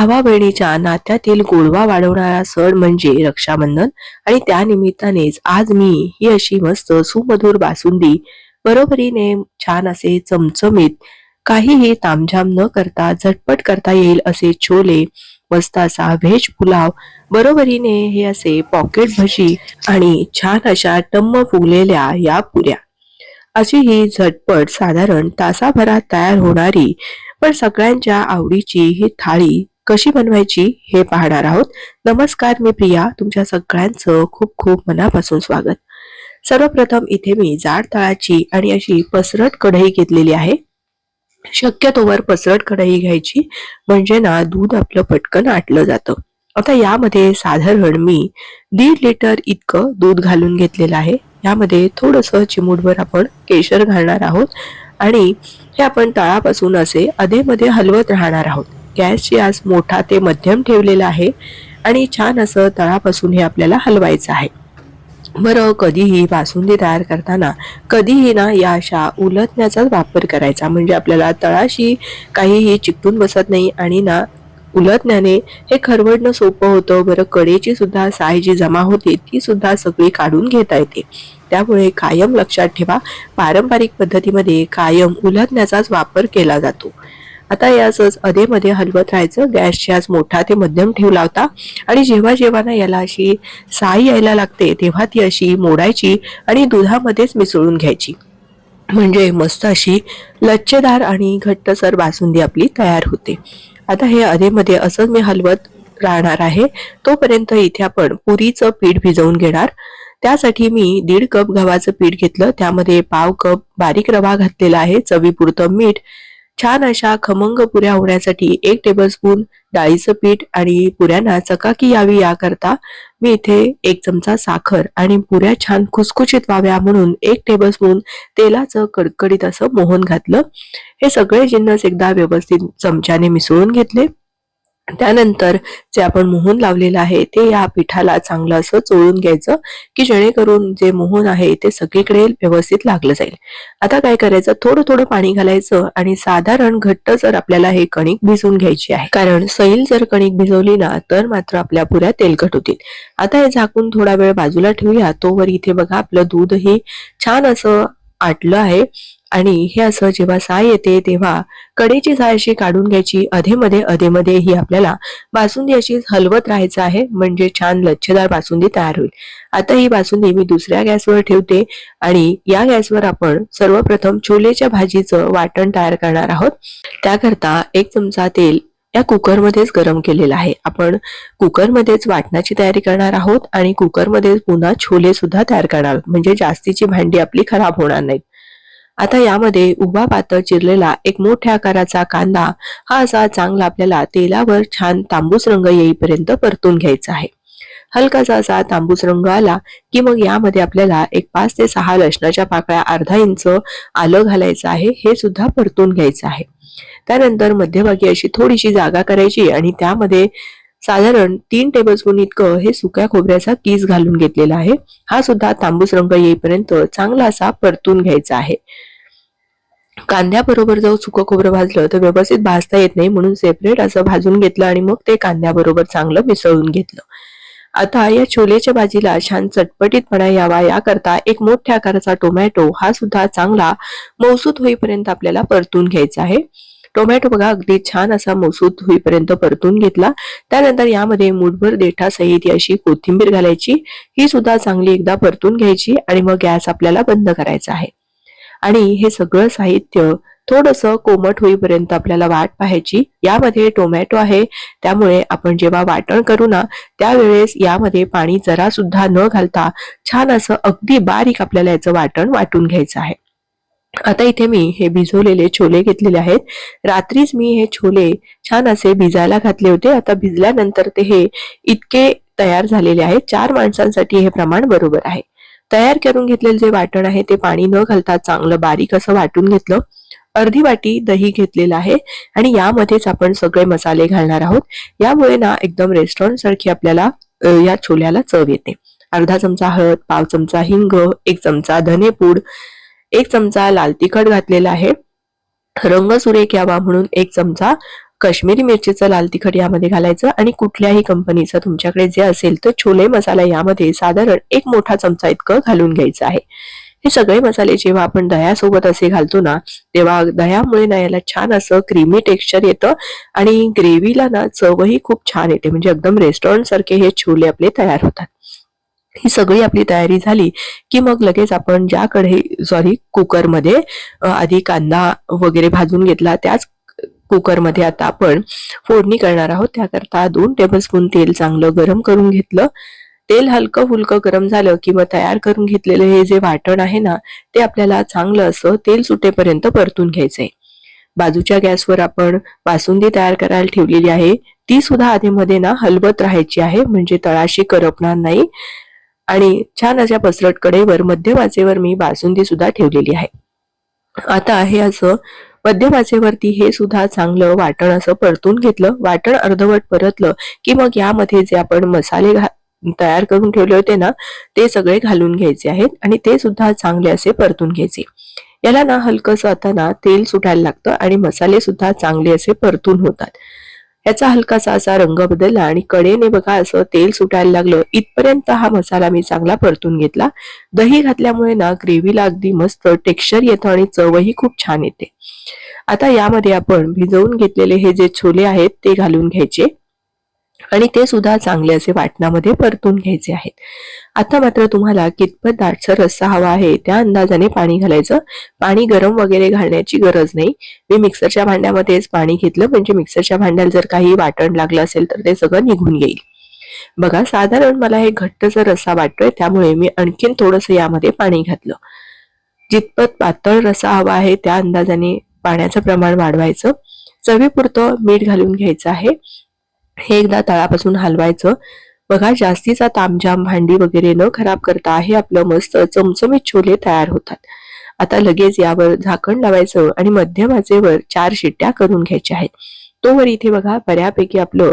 भावा बहिणीच्या नात्यातील गोडवा वाढवणारा सण म्हणजे रक्षाबंधन. आणि त्यानिमित्तानेच आज मी ही अशी मस्त सुमधुर बासुंदी बरोबरीने छान असे चमचमीत काहीही तामझाम न करता झटपट करता येईल असे छोले मस्त असा व्हेज पुलाव बरोबरीने हे असे पॉकेट भजी आणि छान अशा टम्म फुगलेल्या या पुऱ्या. अशी ही झटपट साधारण तासाभरात तयार होणारी पण सगळ्यांच्या आवडीची ही थाळी कशी बनवायची हे पाहणार आहोत. नमस्कार मी प्रिया. तुमच्या सगळ्यांचं खूप खूप मनापासून स्वागत. सर्वप्रथम इथे मी जाड तळाची आणि अशी पसरट कढई घेतलेली आहे. शक्यतोवर पसरट कढई घ्यायची म्हणजे ना दूध आपलं पटकन आटलं जातं. आता यामध्ये साधारण मी दीड लिटर इतकं दूध घालून घेतलेलं आहे. यामध्ये थोडस चिमूटभर आपण केशर घालणार आहोत आणि हे आपण तळापासून असे अधेमध्ये हलवत राहणार आहोत. गॅसची आज मोठा ते मध्यम ठेवलेला आहे आणि छान असं तळापासून हे आपल्याला हलवायचं आहे. बरं कधीही बासुंदी तयार करताना कधीही ना या अशा उलटण्याचाच वापर करायचा. म्हणजे आपल्याला तळाशी काहीही चिकटून बसत नाही आणि ना उलटण्याने हे खरवडणं सोपं होतं. बरं कडेची सुद्धा साय जी जमा होते ती सुद्धा सगळी काढून घेता येते. त्यामुळे कायम लक्षात ठेवा पारंपरिक पद्धतीमध्ये कायम उलटण्याचाच वापर केला जातो. आता याच अधेमध्ये हलवत राहायचं गॅस आज मोठा ते मध्यम ठेवला होता आणि जेव्हा जेव्हा ना याला अशी साई यायला लागते तेव्हा ती अशी मोडायची आणि दुधामध्येच मिसळून घ्यायची. म्हणजे मस्त अशी लच्छेदार आणि घट्टसर बासुंदी आपली तयार होते. आता हे अधेमध्ये असंच मी हलवत राहणार आहे तोपर्यंत इथे आपण पुरीचं पीठ भिजवून घेणार. त्यासाठी मी दीड कप गव्हाचं पीठ घेतलं. त्यामध्ये पाव कप बारीक रवा घातलेला आहे चवीपुरतं मीठ छान अशा खमंग पुऱ्या होण्यासाठी एक टेबलस्पून डाळीचं पीठ आणि पुऱ्यांना चकाकी यावी याकरता मी इथे एक चमचा साखर आणि पुऱ्या छान खुसखुशीत व्हाव्या म्हणून एक टेबलस्पून तेलाचं कडकडीत असं मोहन घातलं. हे सगळे जिन्नस एकदा व्यवस्थित चमच्याने मिसळून घेतले. त्यानंतर जे आपण मोहन लावलेलं आहे ते या पिठाला चांगलं असं चोळून घ्यायचं की जेणेकरून जे मोहन आहे ते सगळीकडे व्यवस्थित लागलं जाईल. आता काय करायचं? थोडं थोडं पाणी घालायचं आणि साधारण घट्ट जर आपल्याला हे कणिक भिजवून घ्यायची आहे. कारण सैल जर कणिक भिजवली ना तर मात्र आपल्या पुऱ्या तेलकट होतील. आता हे झाकून थोडा वेळ बाजूला ठेवूया. तोवर इथे बघा आपलं दूधही छान असं आटलं आहे. आणि हे असं जेव्हा साय येते तेव्हा कडेची साय अशी काढून घ्यायची अधेमध्ये अधेमध्ये ही आपल्याला बासुंदी अशीच हलवत राहायचं आहे. म्हणजे छान लच्छेदार बासुंदी तयार होईल. आता ही बासुंदी मी दुसऱ्या गॅसवर ठेवते आणि या गॅसवर आपण सर्वप्रथम छोलेच्या भाजीचं वाटण तयार करणार आहोत. त्याकरता एक चमचा तेल या कुकरमध्येच गरम केलेलं आहे. आपण कुकरमध्येच वाटणाची तयारी करणार आहोत आणि कुकरमध्येच पुन्हा छोले सुद्धा तयार करणार आहोत. म्हणजे जास्तीची भांडी आपली खराब होणार नाहीत. आता यामध्ये उभा पातळ चिरलेला एक मोठ्या आकाराचा कांदा हा असा चांगला आपल्याला तेलावर छान तांबूस रंग येईपर्यंत परतून घ्यायचा आहे. हलकासा असा तांबूस रंग आला की मग यामध्ये आपल्याला एक पाच ते सहा लसणाच्या पाकळ्या अर्धा इंच आलं घालायचं आहे हे सुद्धा परतून घ्यायचं आहे. त्यानंतर मध्यभागी अशी थोडीशी जागा करायची आणि त्यामध्ये साधारण तीन टेबलस्पून इतकं हे सुक्या खोबऱ्याचा कीस घालून घेतलेला आहे. हा सुद्धा तांबूस रंग येईपर्यंत चांगला असा परतून घ्यायचा आहे. कांद्याबरोबर जर सुकं खोबरं भाजलं तर व्यवस्थित भाजता येत नाही म्हणून सेपरेट असं भाजून घेतलं आणि मग ते कांद्याबरोबर चांगलं मिसळून घेतलं. आता या छोलेच्या भाजीला छान चटपटीतपणा यावा याकरता एक मोठ्या आकाराचा टोमॅटो हा सुद्धा चांगला मौसूत होईपर्यंत आपल्याला परतून घ्यायचा आहे. टोमॅटो बघा अगदी छान असा मसूद होईपर्यंत परतून घेतला. त्यानंतर यामध्ये मुठभर देठासहित अशी कोथिंबीर घालायची. ही सुद्धा चांगली एकदा परतून घ्यायची आणि मग गॅस आपल्याला बंद करायचा आहे. आणि हे सगळं साहित्य थोडस कोमट होईपर्यंत आपल्याला वाट पाहायची. यामध्ये टोमॅटो आहे. त्यामुळे आपण जेव्हा वाटण करू ना त्यावेळेस यामध्ये पाणी जरा सुद्धा न घालता छान असं अगदी बारीक आपल्याला याचं वाटण वाटून घ्यायचं आहे. आता इथे मी हे भिजवलेले छोले घेतलेले आहेत. रात्रीच मी हे छोले छान असे भिजायला घातले होते. आता भिजल्यानंतर ते हे इतके तयार झालेले आहेत. चार माणसांसाठी हे प्रमाण बरोबर आहे. तयार करून घेतलेले जे वाटण आहे ते पाणी न घालता चांगलं बारीक असं वाटून घेतलं. अर्धी वाटी दही घेतलेलं आहे आणि यामध्येच आपण सगळे मसाले घालणार आहोत. यामुळे ना एकदम रेस्टॉरंट सारखी आपल्याला या छोल्याला चव येते. अर्धा चमचा हळद पाव चमचा हिंग एक चमचा धनेपूड एक चमचा लाल तिखट घातलेला आहे. रंग सुरेख यावा म्हणून एक चमचा काश्मीरी मिरचीचं लाल तिखट यामध्ये घालायचं आणि कुठल्याही कंपनीचं तुमच्याकडे जे असेल तर छोले मसाला यामध्ये साधारण एक मोठा चमचा इतकं घालून घ्यायचं आहे. हे सगळे मसाले जेव्हा आपण दह्यासोबत असे घालतो ना तेव्हा दह्यामुळे ना याला छान असं क्रीमी टेक्स्चर येतं आणि ग्रेव्हीला ना चवही खूप छान येते. म्हणजे एकदम रेस्टॉरंट सारखे हे छोले आपले तयार होतात. ही सगळी आपली तयारी झाली की मग लगेच आपण ज्या कढई सॉरी कुकरमध्ये आधी कांदा वगैरे भाजून घेतला त्याच कुकरमध्ये आता आपण फोडणी करणार आहोत. त्याकरता दोन टेबलस्पून तेल चांगलं गरम करून घेतलं. तेल हलकं फुलकं गरम झालं की मग तयार करून घेतलेलं हे जे वाटण आहे ना ते आपल्याला चांगलं असं तेल सुटेपर्यंत परतून घ्यायचंय. बाजूच्या गॅसवर आपण बासुंदी तयार करायला ठेवलेली आहे. ती सुद्धा आधीमध्ये ना हलवत राहायची आहे म्हणजे तळाशी करपणार नाही. आणि छान अशा पसरट कडेवर मध्यम मी बासुंदी सुद्धा ठेवलेली आहे. आता हे असं मध्यमाचेवरती हे सुद्धा चांगलं वाटण असं परतून घेतलं. वाटण अर्धवट परतलं की मग यामध्ये जे आपण मसाले घा तयार करून ठेवले होते ना ते सगळे घालून घ्यायचे आहेत आणि ते सुद्धा चांगले असे परतून घ्यायचे. याला ना हलकस आता ना तेल सुटायला लागतं आणि मसाले सुद्धा चांगले असे परतून होतात. याचा हलकासा असा रंग बदलला आणि कडेने बघा असं तेल सुटायला लागलं. इथपर्यंत हा मसाला मी चांगला परतून घेतला. दही घातल्यामुळे ना ग्रेव्हीला अगदी मस्त टेक्स्चर येतं आणि चवही खूप छान येते. आता यामध्ये आपण भिजवून घेतलेले हे जे छोले आहेत ते घालून घ्यायचे. आणि ते सुद्धा चांगले असे वाटणामध्ये परतून घ्यायचे आहेत. आता मात्र तुम्हाला कितपत दाटसर रस्सा हवा आहे त्या अंदाजाने पाणी घालायचं. पाणी गरम वगैरे घालण्याची गरज नाही. मी मिक्सरच्या भांड्यामध्येच पाणी घेतलं म्हणजे मिक्सरच्या भांड्याला जर काही वाटण लागलं असेल तर ते सगळं निघून येईल. बघा साधारण मला हे घट्टसर रस्सा वाटतोय त्यामुळे मी आणखीन थोडंसं यामध्ये पाणी घातलं. जितपत पातळ रस्सा हवा आहे त्या अंदाजाने पाण्याचं प्रमाण वाढवायचं. चवीपुरतं मीठ घालून घ्यायचं आहे. हे एकदा तळापासून हलवायचं. बघा जास्तीचा तामजाम भांडी वगैरे न खराब करता हे आपलं मस्त चमचमीत छोले तयार होतात. आता लगेच यावर झाकण लावायचं आणि मध्यमाचेवर चार शिट्ट्या करून घ्यायच्या आहेत. तोवर इथे बघा बऱ्यापैकी आपलं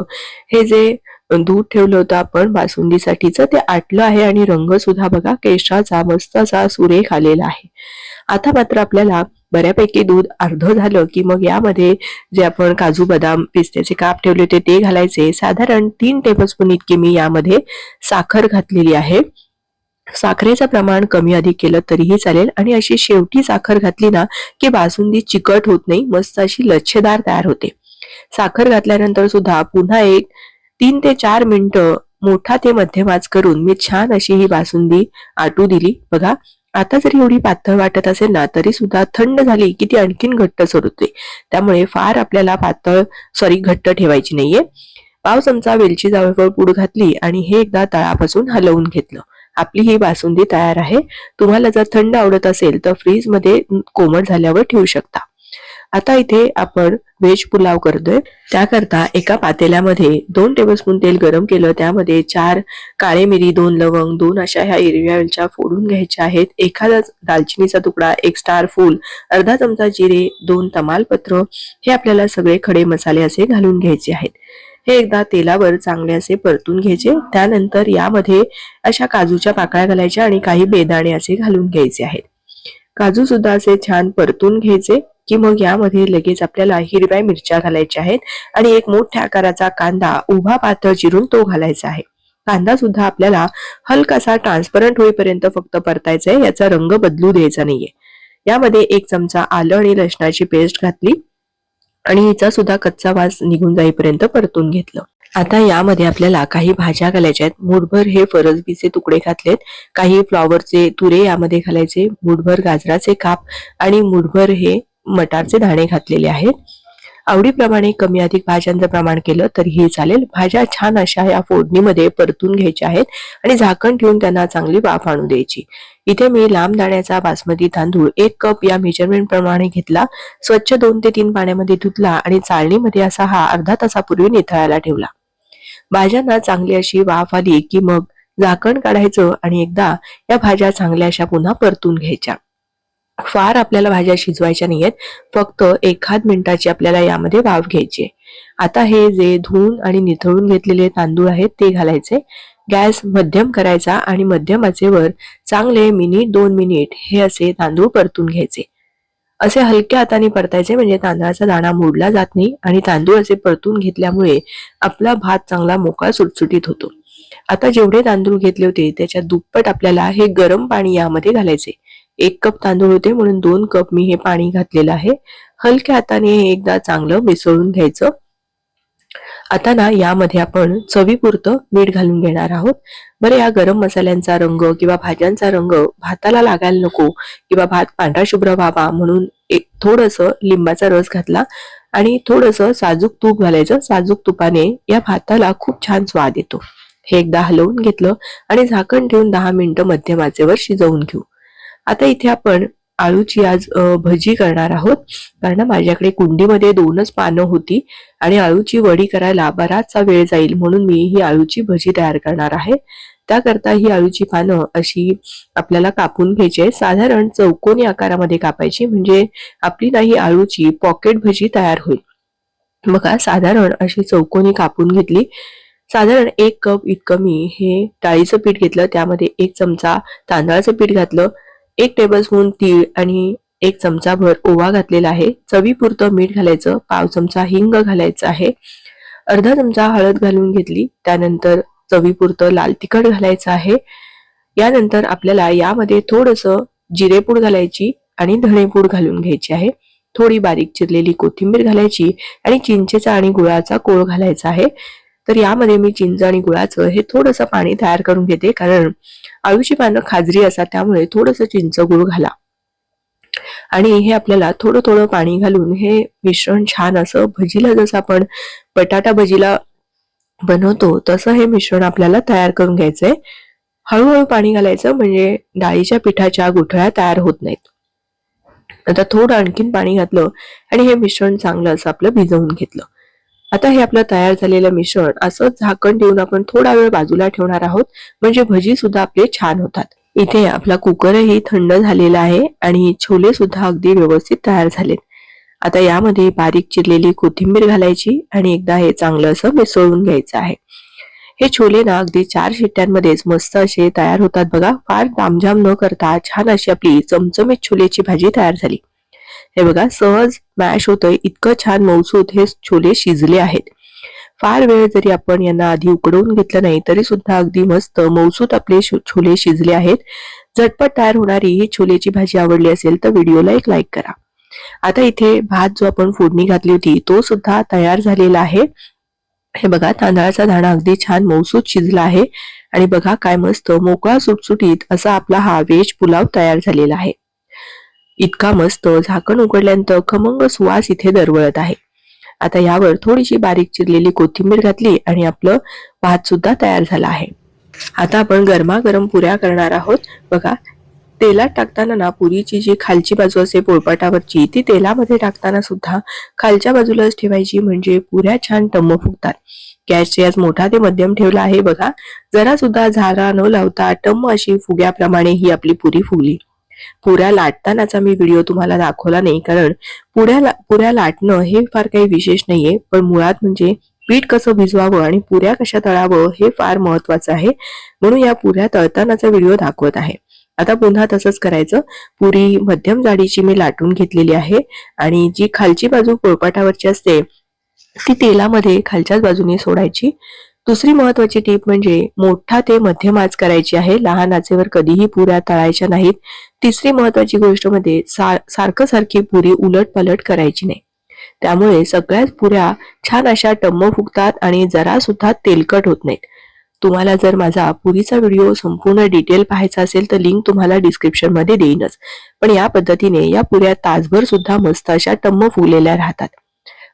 हे जे दूध ठेवलं होतं आपण बासुंदीसाठीचं ते आटलं आहे आणि रंग सुद्धा बघा केशराचा मस्त असा सुरेख आलेला आहे. आता मात्र आपल्याला बऱ्यापैकी दूध अर्ध झालं की मग यामध्ये जे आपण काजू बदाम पिस्त्याचे काप ठेवले होते ते घालायचे. साधारण तीन टेबलस्पून इतकी मी यामध्ये साखर घातलेली आहे. साखरेचं प्रमाण कमी अधिक केलं तरीही चालेल आणि अशी शेवटी साखर घातली ना की बासुंदी चिकट होत नाही मस्त अशी लच्छेदार तयार होते. साखर घातल्यानंतर सुद्धा पुन्हा एक तीन ते चार मिनिटं मोठा ते मध्यमाच करून मी छान अशी ही बासुंदी आटू दिली. बघा आता जरी एवढी पातळ वाटत असेल ना तरी सुद्धा थंड झाली की ती आणखीन घट्ट होते त्यामुळे फार आपल्याला पातळ सॉरी घट्ट ठेवायची नाहीये. पाव चमचा वेलची जावळ पूड घातली आणि हे एकदा तळापासून हलवून घेतलं. आपली ही बासुंदी तयार आहे. तुम्हाला जर थंड आवडत असेल तर फ्रीजमध्ये कोमट झाल्यावर ठेवू शकता. आता इथे आपण व्हेज पुलाव करतोय. त्याकरता एका पातेल्यामध्ये दोन टेबलस्पून तेल गरम केलं. त्यामध्ये चार काळे मिरी दोन लवंग दोन अशा ह्या हिरव्या वेलच्या फोडून घ्यायच्या आहेत. एखादा दालचिनीचा तुकडा एक स्टार फूल अर्धा चमचा जिरे दोन तमालपत्र हे आपल्याला सगळे खडे मसाले असे घालून घ्यायचे आहेत. हे एकदा तेलावर चांगले असे परतून घ्यायचे. त्यानंतर यामध्ये अशा काजूच्या पाकळ्या घालायच्या आणि काही बेदाणे असे घालून घ्यायचे आहेत. काजू सुद्धा असे छान परतून घ्यायचे की मग यामध्ये लगेच आपल्याला हिरव्या मिरच्या घालायच्या आहेत आणि एक मोठ्या आकाराचा कांदा उभा पातळ चिरून तो घालायचा आहे. कांदा सुद्धा आपल्याला हलकासा ट्रान्सपरंट होईपर्यंत फक्त परतायचा आहे याचा रंग बदलू द्यायचा नाहीये. यामध्ये एक चमचा आलं आणि लसणाची पेस्ट घातली आणि हिचा सुद्धा कच्चा वास निघून जाईपर्यंत परतून घेतलं. आता यामध्ये आपल्याला काही भाज्या घालायच्या आहेत. मुठभर हे फरसबीचे तुकडे घातलेत. काही फ्लॉवरचे तुरे यामध्ये घालायचे. मुठभर गाजराचे काप आणि मुठभर हे मटारचे दाणे घातलेले आहेत. आवडीप्रमाणे कमी अधिक भाज्यांचं प्रमाण केलं तरीही चालेल. भाज्या छान अशा या फोडणीमध्ये परतून घ्यायच्या आहेत आणि झाकण ठेवून त्यांना चांगली वाफ आणू द्यायची. इथे मी लांब दाण्याचा बासमती तांदूळ एक कप या मेजरमेंट प्रमाणे घेतला. स्वच्छ दोन ते तीन पाण्यामध्ये धुतला आणि चाळणीमध्ये असा हा अर्धा तासापूर्वी निथळायला ठेवला. भाज्यांना चांगली अशी वाफ आली की मग झाकण काढायचं आणि एकदा या भाज्या चांगल्या अशा पुन्हा परतून घ्यायच्या. फार आपल्याला भाज्या शिजवायच्या नाहीयेत फक्त एखाद मिनिटाची आपल्याला यामध्ये वाफ घ्यायची आता हे जे धुवून आणि निथळून घेतलेले तांदूळ आहेत ते घालायचे. गॅस मध्यम करायचा आणि मध्यम आचेवर चांगले मिनिट दोन मिनिट हे असे तांदूळ परतून घ्यायचे. असे हलक्या हाताने परतायचे म्हणजे तांदळाचा दाणा मोडला जात नाही आणि तांदूळ असे परतून घेतल्यामुळे आपला भात चांगला मोकळा सुटसुटीत होतो. आता जेवढे तांदूळ घेतले होते त्याच्या दुप्पट आपल्याला हे गरम पाणी यामध्ये घालायचे. एक कप तांदूळ होते म्हणून दोन कप मी हे पाणी घातलेलं आहे. हलक्या हाताने हे एकदा चांगलं मिसळून घ्यायचं. आता ना यामध्ये आपण चवीपुरतं मीठ घालून घेणार आहोत. बरं या गरम मसाल्यांचा रंग किंवा भाज्यांचा रंग भाताला लागायला नको किंवा भात पांढरा शुभ्र व्हावा म्हणून एक थोडस लिंबाचा रस घातला आणि थोडस साजूक तूप घालायचं. साजूक तुपाने या भाताला खूप छान स्वाद येतो. हे एकदा हलवून घेतलं आणि झाकण ठेवून दहा मिनिटं मध्यम आचेवर शिजवून घेऊ. आता इथे आपण आळूची आज भजी करणार आहोत. कारण माझ्याकडे कुंडीमध्ये दोनच पानं होती आणि आळूची वडी करायला बराचसा वेळ जाईल म्हणून मी ही आळूची भजी तयार करणार आहे. त्याकरता ही आळूची पानं अशी आपल्याला कापून घ्यायची आहे. साधारण चौकोनी आकारामध्ये कापायची म्हणजे आपली नाही आळूची पॉकेट भजी तयार होईल. बघा साधारण अशी चौकोनी कापून घेतली. साधारण एक कप इतकं मी हे डाळीचं पीठ घेतलं. त्यामध्ये एक चमचा तांदळाचं पीठ घातलं. एक टेबलस्पून तीळ आणि एक चमचा भर ओवा घातलेला आहे. चवीपुरतं मीठ घालायचं पाव चमचा हिंग घालायचं आहे. अर्धा चमचा हळद घालून घेतली. त्यानंतर चवीपुरतं लाल तिखट घालायचं आहे. यानंतर आपल्याला यामध्ये थोडस जिरेपूड घालायची आणि धणेपूड घालून घ्यायची आहे. थोडी बारीक चिरलेली कोथिंबीर घालायची आणि चिंचेचा आणि गुळाचा कोळ घालायचा आहे. तर यामध्ये मी चिंच आणि गुळाचं हे थोडंसं पाणी तयार करून घेते कारण आळूची पानं खाजरी असतात त्यामुळे थोडस चिंच गुळ घाला. आणि हे आपल्याला थोडं थोडं पाणी घालून हे मिश्रण छान असं भजीला जसं आपण बटाटा भजीला बनवतो तसं हे मिश्रण आपल्याला तयार करून घ्यायचंय. हळूहळू पाणी घालायचं म्हणजे डाळीच्या पिठाच्या गुठळ्या तयार होत नाहीत. आता थोडं आणखीन पाणी घातलं आणि हे मिश्रण चांगलं असं आपलं भिजवून घेतलं. आता हे आपलं तयार झालेलं मिश्रण असंच झाकण देऊन आपण थोडा वेळ बाजूला ठेवणार आहोत. म्हणजे भजी सुद्धा आपले छान होतात. इथे आपला कुकरही थंड झालेला आहे आणि छोले सुद्धा अगदी व्यवस्थित तयार झालेत. आता यामध्ये बारीक चिरलेली कोथिंबीर घालायची आणि एकदा हे चांगलं असं मिसळून घ्यायचं आहे. हे छोले ना अगदी चार शिट्ट्यांमध्येच मस्त असे तयार होतात बघा. फार तामझाम न करता छान अशी आपली चमचमीत छोलेची भाजी तयार झाली. हे बघा सहज मॅश होतंय इतकं छान मौसूद हे छोले शिजले आहेत. फार वेळ जरी आपण यांना आधी उकडवून घेतलं नाही तरी सुद्धा अगदी मस्त मौसूद आपले छोले शिजले आहेत. झटपट तयार होणारी ही छोलेची भाजी आवडली असेल तर व्हिडिओला एक लाईक करा. आता इथे भात जो आपण फोडणी घातली होती तो सुद्धा तयार झालेला आहे. हे बघा तांदळाचा दाणा अगदी छान मौसूद शिजला आहे. आणि बघा काय मस्त मोकळा सुटसुटीत असा आपला हा वेज पुलाव तयार झालेला आहे. इतका मस्त झाकण उघडल्यानंतर खमंग सुवास इथे दरवळत आहे. आता यावर थोडीशी बारीक चिरलेली कोथिंबीर घातली आणि आपलं भात सुद्धा तयार झाला आहे. आता आपण गरमागरम पुऱ्या करणार आहोत. बघा तेलात टाकताना ना पुरीची जी खालची बाजू असते पोळपाटावरची ती तेलामध्ये टाकताना सुद्धा खालच्या बाजूलाच ठेवायची म्हणजे पुऱ्या छान टम्म फुगतात. गॅसचे आज मोठा ते मध्यम ठेवला आहे बघा. जरा सुद्धा झारा न लावता टम्म अशी फुग्याप्रमाणे ही आपली पुरी फुगली. पुऱ्या लाटतानाचा मी व्हिडिओ तुम्हाला दाखवला नाही कारण पुऱ्या पुऱ्या लाटणं हे फार काही विशेष नाहीये. पण मुळात म्हणजे पीठ कसं भिजवावं आणि पुऱ्या कशा तळावं हे फार महत्वाचं आहे. म्हणून या पुऱ्या तळतानाचा व्हिडिओ दाखवत आहे. आता पुन्हा तसंच करायचं. पुरी मध्यम जाडीची मी लाटून घेतलेली आहे आणि जी खालची बाजू पोळपाटावरची असते ती तेलामध्ये खालच्याच बाजूने सोडायची. दुसरी महत्वाची टीप म्हणजे मोठा ते मध्यमाच करायची आहे. लहान आचेवर कधीही पुऱ्या तळायच्या नाहीत. तिसरी महत्वाची गोष्ट म्हणजे मध्ये सारखं सारखी पुरी उलट पलट करायची नाही. त्यामुळे सगळ्याच पुऱ्या छान अशा टम्म फुगतात आणि जरा सुद्धा तेलकट होत नाहीत. तुम्हाला जर माझा पुरीचा व्हिडिओ संपूर्ण डिटेल पाहायचा असेल तर लिंक तुम्हाला डिस्क्रिप्शनमध्ये देईनच. पण या पद्धतीने या पुऱ्या तासभर सुद्धा मस्त अशा टम्म फुगलेल्या राहतात.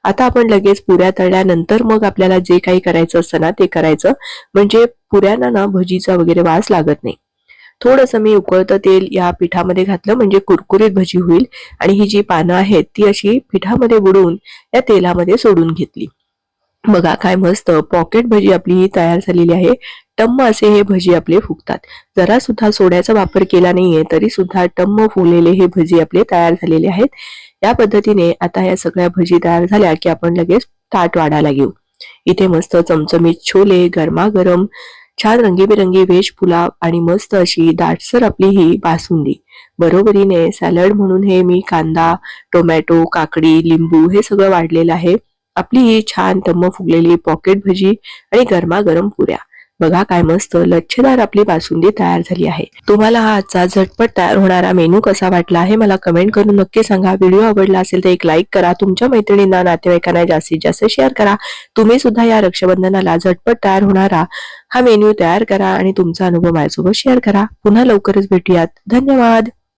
आता आपण लगेच पुऱ्या तळल्यानंतर मग आपल्याला जे काही करायचं असतं ना ते करायचं. म्हणजे पुऱ्यांना ना भजीचा वगैरे वास लागत नाही. थोडस मी उकळतं तेल या पिठामध्ये घातलं म्हणजे कुरकुरीत भजी होईल. आणि ही जी पानं आहेत ती अशी पिठामध्ये बुडवून या तेलामध्ये सोडून घेतली. बघा काय मस्त पॉकेट भजी आपली ही तयार झालेली आहे. टम्म असे हे भजी आपले फुगतात. जरा सुद्धा सोड्याचा वापर केला नाहीये तरी सुद्धा टम्म फुलेले हे भजी आपले तयार झालेले आहेत. या पद्धतीने आता या सगळ्या भजी तयार झाल्या की आपण लगेच ताट वाढायला घेऊ. इथे मस्त चमचमीत छोले गरमागरम छान रंगीबेरंगी व्हेज पुलाव आणि मस्त अशी दाटसर आपली ही बासुंदी. बरोबरीने सॅलड म्हणून हे मी कांदा टोमॅटो काकडी लिंबू हे सगळं वाढलेलं आहे. आपली ही छान तम्म फुगलेली पॉकेट भजी आणि गरमागरम पुऱ्या. बघा काय मस्त लच्छेदार आपली बासुंदी तयार झाली आहे. तुम्हाला हा आजचा झटपट तयार होणारा मेनू कसा वाटला आहे मला कमेंट करून नक्की सांगा. व्हिडिओ आवडला असेल तर एक लाईक करा. तुमच्या मैत्रिणींना नातेवाईकांना जास्तीत जास्त शेअर करा. तुम्ही सुद्धा या रक्षाबंधनाला झटपट तयार होणारा हा मेन्यू तयार करा आणि तुमचा अनुभव माझ्यासोबत शेअर करा. पुन्हा लवकरच भेटूयात. धन्यवाद.